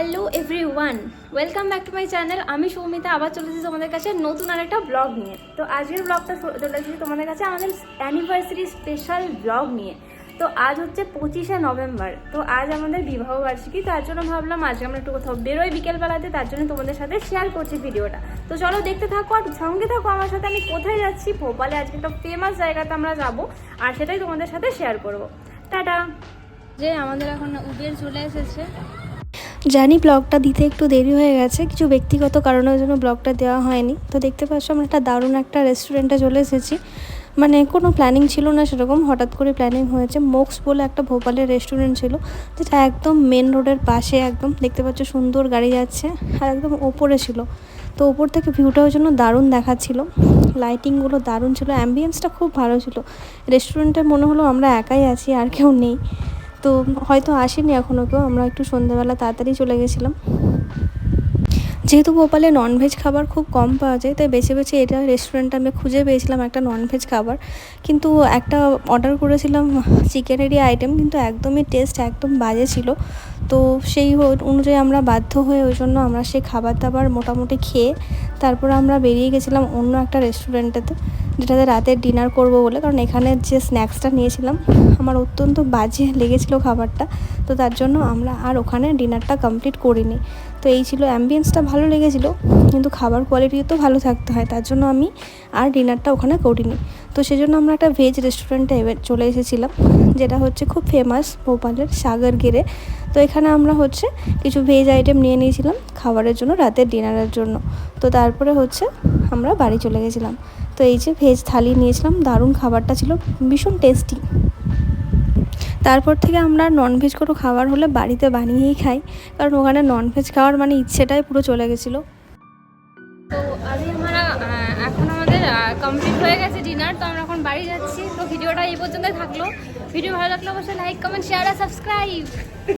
Hello everyone welcome back to my channel আমি সৌমিতা, আবার চলে এসেছি তোমাদের কাছে নতুন আরেকটা ব্লগ নিয়ে। তো আজকের ব্লগটা চলে এসেছি তোমাদের কাছে আমাদের অ্যানিভার্সারি স্পেশাল ব্লগ নিয়ে। তো আজ হচ্ছে পঁচিশে নভেম্বর, তো আজ আমাদের বিবাহ বার্ষিকী, তার জন্য ভাবলাম আজকে আমরা একটু কোথাও বেরোই বিকেলবেলাতে, তার জন্য তোমাদের সাথে শেয়ার করছি ভিডিওটা। তো চলো দেখতে থাকো আর সঙ্গে থাকো, আমার সাথে আমি কোথায় যাচ্ছি, ভোপালে আজকে একটা ফেমাস জায়গাতে আমরা যাব, আর সেটাই তোমাদের সাথে শেয়ার করব। টাটা! যে আমাদের এখন উবের চলে এসেছে জানি ব্লগটা দিতে একটু দেরি হয়ে গেছে, কিছু ব্যক্তিগত কারণের জন্য ব্লগটা দেওয়া হয়নি। তো দেখতে পাচ্ছ আমরা একটা দারুণ একটা রেস্টুরেন্টে চলে এসেছি। মানে কোনো প্ল্যানিং ছিল না সেরকম, হঠাৎ করে প্ল্যানিং হয়েছে। মোক্স বলে একটা ভোপালের রেস্টুরেন্ট ছিল, যেটা একদম মেন রোডের পাশে একদম। দেখতে পাচ্ছ সুন্দর গাড়ি যাচ্ছে, আর একদম ওপরে ছিল। তো ওপর থেকে ভিউটাও জন্য দারুণ দেখাচ্ছিল। লাইটিংগুলো দারুণ ছিল অ্যাম্বিয়েন্সটা খুব ভালো ছিল। রেস্টুরেন্টে মনে হলো আমরা একাই আছি, আর কেউ নেই। তো হয়তো আসেনি এখনও কেউ, আমরা একটু সন্ধ্যাবেলা তাড়াতাড়ি চলে গেছিলাম। যেহেতু ভোপালে ননভেজ খাবার খুব কম পাওয়া যায়, তাই বেছে বেছে এটা রেস্টুরেন্টটা আমি খুঁজে পেয়েছিলাম একটা ননভেজ খাবার। কিন্তু একটা অর্ডার করেছিলাম চিকেনেরই আইটেম কিন্তু একদমই টেস্ট একদম বাজে ছিল। তো সেই অনুযায়ী আমরা বাধ্য হয়ে ওই জন্য আমরা সেই খাবার দাবার মোটামুটি খেয়ে তারপর আমরা বেরিয়ে গেছিলাম অন্য একটা রেস্টুরেন্টেতে যেটাতে রাতে ডিনার করব বলে, কারণ এখানে যে স্ন্যাক্সটা নিয়েছিলাম, আমার অত্যন্ত বাজে লেগেছিল খাবারটা। তো তার জন্য আমরা আর ওখানে ডিনারটা কমপ্লিট করিনি। তো এই ছিল অ্যাম্বিয়েন্সটা ভালো লেগেছিল, কিন্তু খাবার কোয়ালিটি তো ভালো থাকতে হয়, তার জন্য আমি আর ডিনারটা ওখানে করিনি। তো সেজন্য আমরা একটা ভেজ রেস্টুরেন্টে চলে এসেছিলাম, যেটা হচ্ছে খুব ফেমাস ভোপালের সাগর গিরে তো এখানে আমরা হচ্ছে কিছু ভেজ আইটেম নিয়ে নিয়েছিলাম, খাবারের জন্য, রাতের ডিনারের জন্য। তো তারপরে হচ্ছে আমরা বাড়ি চলে গেছিলাম। তো এই যে ভেজ থালি নিয়েছিলাম, দারুণ খাবারটা ছিল, ভীষণ টেস্টি তারপর থেকে আমরা ননভেজ কোনো খাবার হলে বাড়িতে বানিয়েই খাই, কারণ ওখানে ননভেজ খাওয়ার মানে ইচ্ছেটাই পুরো চলে গেছিল। তো আমরা এখন আমাদের কমপ্লিট হয়ে গেছে ডিনার তো আমরা এখন বাড়ি যাচ্ছি। তো ভিডিওটা এই পর্যন্তই থাকল। ভিডিও ভালো লাগলে অবশ্যই লাইক কমেন্ট শেয়ার আর সাবস্ক্রাইব